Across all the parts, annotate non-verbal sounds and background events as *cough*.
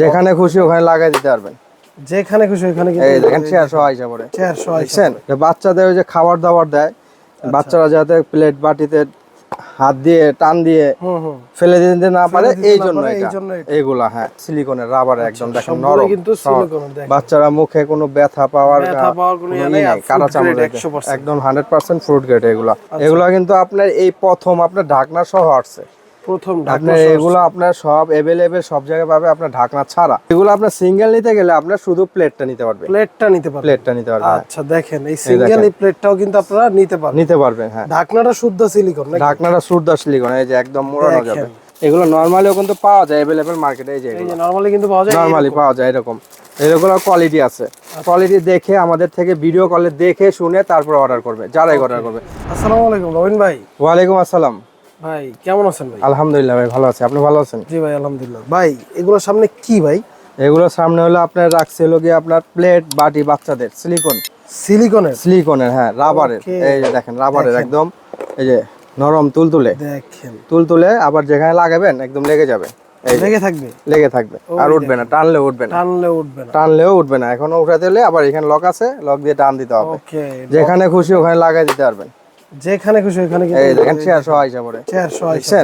যেখানে খুশি ওখানে লাগাই দিতে পারবেন। যেখানে খুশি ওখানে এই দেখেন চেয়ার সহ আইসা পড়ে। চেয়ার সহ আইসা দেখছেন? যে বাচ্চাদের ওই যে খাবার দাবার দেয় বাচ্চারা যাতে প্লেট বাটিতে হাত দিয়ে টান দিয়ে ফেলে দিতে না পারে এই জন্য এইগুলা হ্যাঁ সিলিকনের রাবার একদম দেখেন নরম কিন্তু। বাচ্চারা মুখে কোনো ব্যথা পাওয়ার কাটা চামড় 100% একদম হান্ড্রেড পার্সেন্ট ফ্রুট গ্রেড এগুলা। আচ্ছা। এগুলা কিন্তু আপনার এই প্রথম আপনার ঢাকনা সহ আসছে। প্রথম আপনার এগুলো আপনার সব সব জায়গায় পাবে আপনার ঢাকনা ছাড়া। এগুলো আপনার সিঙ্গেল নিতে গেলে আপনার শুধু প্লেটটা নিতে পারবে। প্লেটটা নিতে পারবেন প্লেটটা নিতে পারবে হ্যাঁ। আচ্ছা দেখেন এই সিঙ্গেল এই প্লেটটাও কিন্তু আপনারা নিতে পারবেন। নিতে পারবেন হ্যাঁ। ঢাকনাটা শুদ্ধ সিলিকন ঢাকনাটা সুরদাস লিগন এই যে একদম মোড়ানো যাবে। এগুলো নর্মালিও কিন্তু পাওয়া যায় এভেলেবেল মার্কেটে এই যে নরমালি কিন্তু পাওয়া যায় নর্মালি পাওয়া যায় এরকম। এরকম কোয়ালিটি আছে। আচ্ছা। কোয়ালিটি দেখে আমাদের থেকে ভিডিও কলে দেখে শুনে তারপর অর্ডার করবে। যারাই অর্ডার করবে। আসসালামু আলাইকুম রবিন ভাই। ওয়ালাইকুম আসসালাম। ভাই কেমন আছেন ভাই? আলহামদুলিল্লাহ ভাই ভালো আছে। আপনি ভালো আছেন? জি ভাই আলহামদুলিল্লাহ। ভাই এগুলোর সামনে কি ভাই? সামনে হলো আপনার রাখছে হলো গিয়ে আপনার প্লেট বাটি বাচ্চাদের সিলিকন সিলিকনের সিলিকনের হ্যাঁ রাবারের এই যে দেখেন রাবারের একদম এই যে নরম তুলতুলে। দেখেন। তুলতুলে আবার যেখানে লাগাবেন একদম লেগে যাবে। লেগে থাকবে? লেগে থাকবে। আর উঠবে না টানলে উঠবে না। টানলে উঠবে না। টানলেও উঠবে না। এখনও উঠাতে হলে আবার এখানে লক আছে লক দিয়ে টান দিতে হবে। যেখানে খুশি ওখানে লাগাই দিতে পারবেন। যেখানে খুশি ওখানে এই দেখেন চেয়ার সহ আইসা পড়ে। চেয়ার সহ আইসা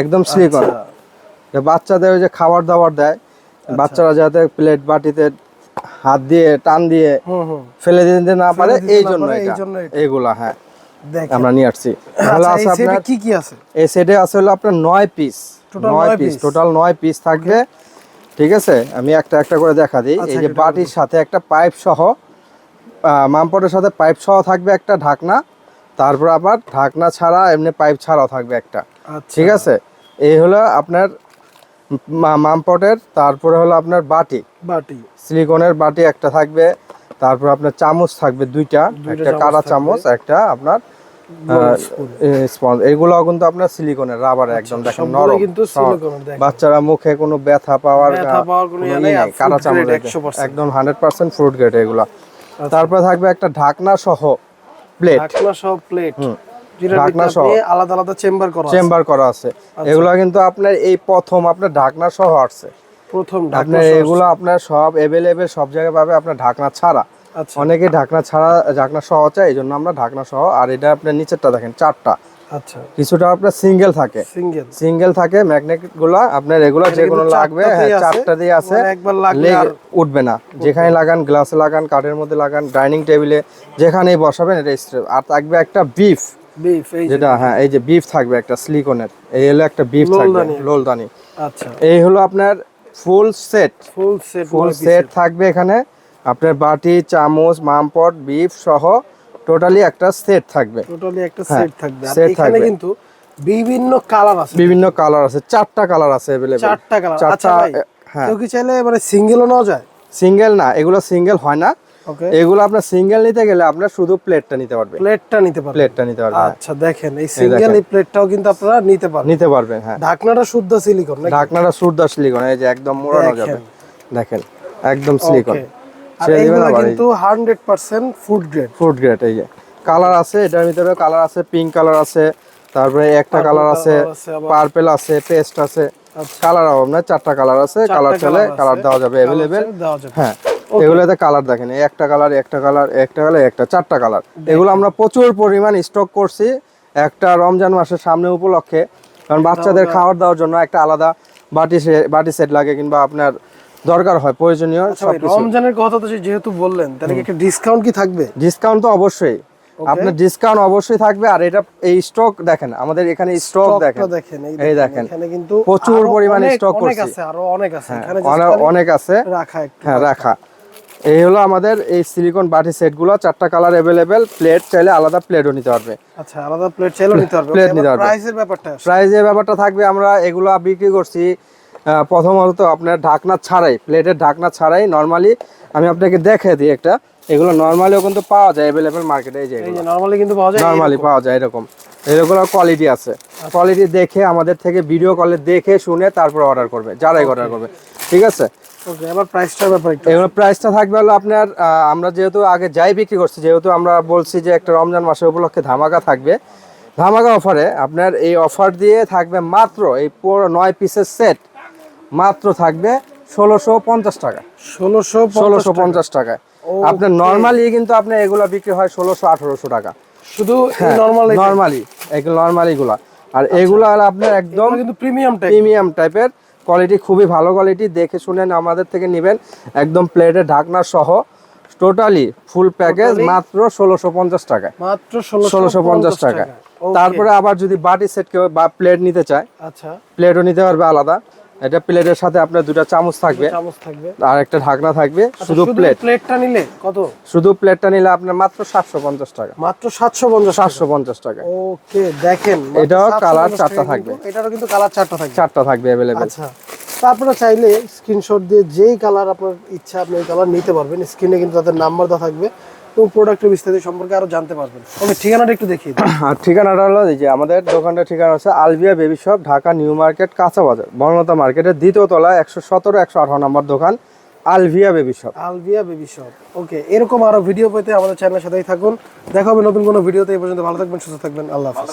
একদম সিলিকন আচ্ছা। বাচ্চাদের ওই যে খাবার দাবার দেয় বাচ্চারা যাতে প্লেট বাটিতে হাত দিয়ে টান দিয়ে ফেলে দিতে না পারে এই জন্য এই জন্য এইগুলা হ্যাঁ। আমরা নিয়ে আসছি। তাহলে আচ্ছা, আছে আপনার কি কি আছে? এই সেটে আছে হলো আপনার নয় পিস নয় পিস টোটাল নয় পিস থাকবে। ঠিক আছে? আমি একটা একটা করে দেখা দিই। আচ্ছা, এই যে বাটির সাথে একটা পাইপ সহ মামপটের সাথে পাইপ সহ থাকবে একটা ঢাকনা। তারপর আবার ঢাকনা ছাড়া এমনি পাইপ ছাড়াও থাকবে একটা। আচ্ছা। ঠিক আছে? এই হলো আপনার মামপটের তারপরে হলো আপনার বাটি। বাটি। সিলিকনের বাটি একটা থাকবে তারপর আপনার চামচ থাকবে দুইটা। একটা চামচ থাকবে। চামচ একটা আপনার স্পঞ্জ। এগুলো কিন্তু আপনার সিলিকনের রাবার একদম দেখেন আচ্ছা, নরম। কিন্তু বাচ্চারা মুখে কোনো ব্যথা পাওয়ার এটা। 100% একদম হান্ড্রেড পার্সেন্ট ফ্রুট গ্রেড এগুলো। আচ্ছা। তারপরে থাকবে একটা ঢাকনা সহ প্লেট। ঢাকনা সহ প্লেট। ঢাকনা সহ। আলাদা আলাদা চেম্বার করা চেম্বার করা আছে। আচ্ছা। এগুলো কিন্তু আপনার এই প্রথম আপনার ঢাকনা সহ আসছে। প্রথম ঢাকনা এগুলো আপনার সব এভেলেবেল সব জায়গায় পাবে আপনার ঢাকনা ছাড়া। আচ্ছা। অনেকে ঢাকনা ছাড়া ঢাকনা সহ চায় এই জন্য আমরা ঢাকনা সহ আর এটা আপনার নিচেরটা দেখেন চারটা। আচ্ছা। কিছুটা আপনার সিঙ্গেল থাকে। সিঙ্গেল। সিঙ্গেল থাকে ম্যাগনেটগুলা আপনার এগুলো যে কোনো লাগবে হ্যাঁ চারটা দিয়ে আছে। মানে একবার লাগলে উঠবে না। যেখানে লাগান গ্লাসে লাগান কাঠের মধ্যে লাগান ডাইনিং টেবিলে যেখানেই বসাবেন এটা আর থাকবে একটা বিফ বিফ যেটা হ্যাঁ এই যে বিফ থাকবে একটা সিলিকনের এই হলো একটা বিফ থাকবে লোলদানি। লোলদানি আচ্ছা। এই হলো আপনার full set full set full set থাকবে এখানে। আপনার বাটি চামচ মামপট বিফ সহ টোটালি একটা সেট থাকবে টোটালি একটা হ্যাঁ, সেট থাকবে আর set এখানে থাকবে। কিন্তু বিভিন্ন কালার আছে বিভিন্ন কালার আছে চারটা কালার আছে अवेलेबल চারটা কালার আচ্ছা চারটা ভাই হ্যাঁ কেউ কি চাইলে মানে সিঙ্গেলও নেওয়া যায় সিঙ্গেল না এগুলো সিঙ্গেল হয় না ওকে এগুলো আপনার সিঙ্গেল নিতে গেলে আপনার শুধু প্লেটটা নিতে পারবে প্লেটটা নিতে পারবেন প্লেটটা নিতে পারবে হ্যাঁ। আচ্ছা দেখেন এই সিঙ্গেল এই প্লেটটাও কিন্তু আপনারা নিতে পারবেন নিতে পারবেন হ্যাঁ ঢাকনাটা শুদ্ধ সিলিকন নাকি ঢাকনাটা সুরদা সিলিকন এই যে একদম মোড়ানো যাবে দেখেন। দেখেন একদম সিলিকন ওকে আর এইগুলো কিন্তু 100% ফুড গ্রেড ফুড গ্রেড এই যে। কালার আছে এটার ভিতরে কালার আছে পিঙ্ক কালার আছে তারপরে একটা কালার আছে আছে পার্পল আছে পেস্ট আছে। কালার অভাব চারটা কালার আছে কালার চলে কালার দেওয়া যাবে অ্যাভেলেবেল হ্যাঁ এগুলোতে কালার দেখেন একটা কালার একটা কালার একটা কালার একটা চারটা কালার এগুলো আমরা প্রচুর পরিমাণ স্টক করছি একটা রমজান মাসের সামনে উপলক্ষে। কারণ বাচ্চাদের খাবার দেওয়ার জন্য একটা আলাদা বাটি বাটি সেট লাগে কিংবা আপনার দরকার হয় প্রয়োজনীয় আচ্ছা রমজানের কথা তো যেহেতু বললেন তাহলে কি একটা ডিসকাউন্ট কি থাকবে? ডিসকাউন্ট তো অবশ্যই। আপনার ডিসকাউন্ট অবশ্যই থাকবে আর এটা এই স্টক দেখেন আমাদের এখানে স্টক দেখেন। এই দেখেন এখানে কিন্তু প্রচুর পরিমাণে অনেক আছে আরও অনেক আছে এখানে অনেক আছে। রাখা একটু হ্যাঁ রাখা। এই হলো আমাদের এই সিলিকন বাটি সেটগুলো চারটা কালার অ্যাভেলেবেল প্লেট চাইলে আলাদা প্লেটও নিতে পারবে। আচ্ছা আলাদা প্লেট চাইলেও নিতে পারবে। Plate নিতে পারবে। প্রাইসের ব্যাপারটা আসে। প্রাইজের ব্যাপারটা থাকবে আমরা এগুলো বিক্রি করছি প্রথমত আপনার ঢাকনা ছাড়াই প্লেটের ঢাকনা ছাড়াই নর্মালি আমি আপনাকে দেখে দিই একটা। এগুলো নর্মালিও কিন্তু পাওয়া যায় অ্যাভেলেবেল মার্কেটে এই যে নরমালি কিন্তু পাওয়া যায় নর্মালি পাওয়া যায় এরকম। এরকম কোয়ালিটি আছে। কোয়ালিটি দেখে আমাদের থেকে ভিডিও কলে দেখে শুনে তারপর অর্ডার করবে যারাই অর্ডার করবে। ঠিক আছে? প্রাইসটা থাকবে হলো আপনার আমরা যেহেতু আগে যাই বিক্রি করছি যেহেতু আমরা বলছি যে একটা রমজান মাসের উপলক্ষে ধামাকা থাকবে। ধামাকা অফারে আপনার এই অফার দিয়ে থাকবে মাত্র এই পুরো নয় পিসের সেট মাত্র থাকবে ষোলোশো পঞ্চাশ টাকা। ষোলোশো ষোলোশো পঞ্চাশ টাকায়। আপনার নর্মালি কিন্তু আপনার এগুলো বিক্রি হয় ষোলোশো আঠারোশো টাকা। শুধু হ্যাঁ নর্মাল নর্মালি এগুলো নর্মালি গুলা আর এগুলো আপনার একদম কিন্তু প্রিমিয়াম প্রিমিয়াম টাইপের কোয়ালিটি খুবই ভালো কোয়ালিটি দেখে শুনেন আমাদের থেকে নেবেন। একদম প্লেটের ঢাকনা সহ টোটালি ফুল প্যাকেজ মাত্র ষোলোশো পঞ্চাশ টাকা মাত্র ষোলোশো পঞ্চাশ টাকা তারপরে আবার যদি বাটি সেট কেউ বা প্লেট নিতে চায় আচ্ছা। প্লেটও নিতে পারবে আলাদা। এটা প্লেটের সাথে আপনার দুটো চামচ থাকবে। চামচ থাকবে। আর একটা ঢাকনা থাকবে। আচ্ছা, শুধু প্লেট। প্লেটটা নিলে কত? শুধু প্লেটটা নিলে আপনার মাত্র সাতশো পঞ্চাশ টাকা। মাত্র সাতশো পঞ্চাশ সাতশো পঞ্চাশ টাকা। ওকে দেখেন এটাও কালার চারটা থাকবে। এটারও কিন্তু কালার চারটা থাকবে। চারটা থাকবে অ্যাভেলেবেল আচ্ছা আপনারা চাইলে স্ক্রিনশট দিয়ে যেই কালার আপনার ইচ্ছা আপনি কালার নিতে পারবেন। স্ক্রিনে কিন্তু তাদের নাম্বার দেওয়া থাকবে। এবং প্রোডাক্টের বিস্তারিত সম্পর্কে আরও জানতে পারবেন। ওকে ঠিকানাটা একটু দেখিয়ে *coughs* ঠিকানাটা হলো যে আমাদের দোকানটার ঠিকানা হচ্ছে Alvia baby shop Dhaka New Market কাঁচা বাজার বর্ণতা মার্কেটের দ্বিতীয় তলা একশো সতেরো একশো আঠারো নম্বর দোকান Alvia baby shop. Alvia baby shop. Okay এরকম আরও ভিডিও পেতে আমাদের চ্যানেলের সাথেই থাকুন। দেখা হবে নতুন কোনো ভিডিওতে এই পর্যন্ত ভালো থাকবেন সুস্থ থাকবেন আল্লাহ হাফিজ।